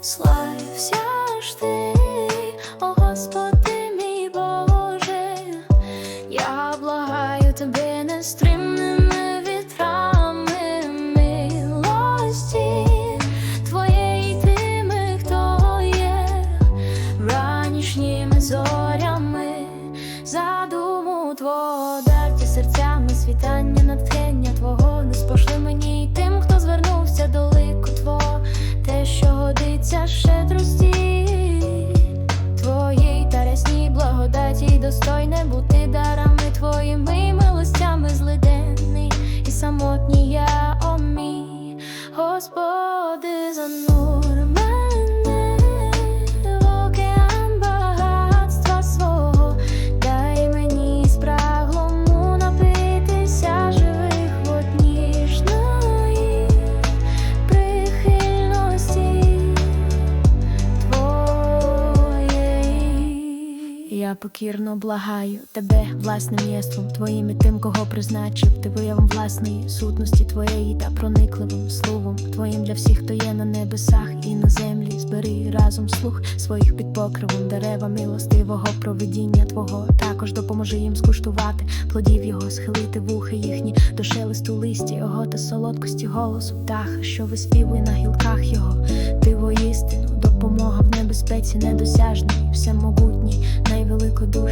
слався ж ти, о Господи мій Боже, я благаю тебе нестримними вітрами милості твоєї тими, хто є ранішніми зорями, задуму твого дарті серцями світання натхнення твого не спошли мені благодаті, й достойне бути дарами твоїми милостями злиденний і самотній я о мій Господи, занур Я покірно благаю тебе власним єством твоїм і тим, кого призначив, ти виявом власної сутності твоєї та проникливим словом твоїм для всіх, хто є на небесах і на землі. Збери разом слух своїх під покривом дерева милостивого провидіння Твого. Також допоможи їм скуштувати плодів його, схилити вухи їхні до шелесту листі його та солодкості голосу птаха, що виспівує на гілках його. Ти воістину допомога в небезпеці недосяжної, всемогутній, найвеликодушніший.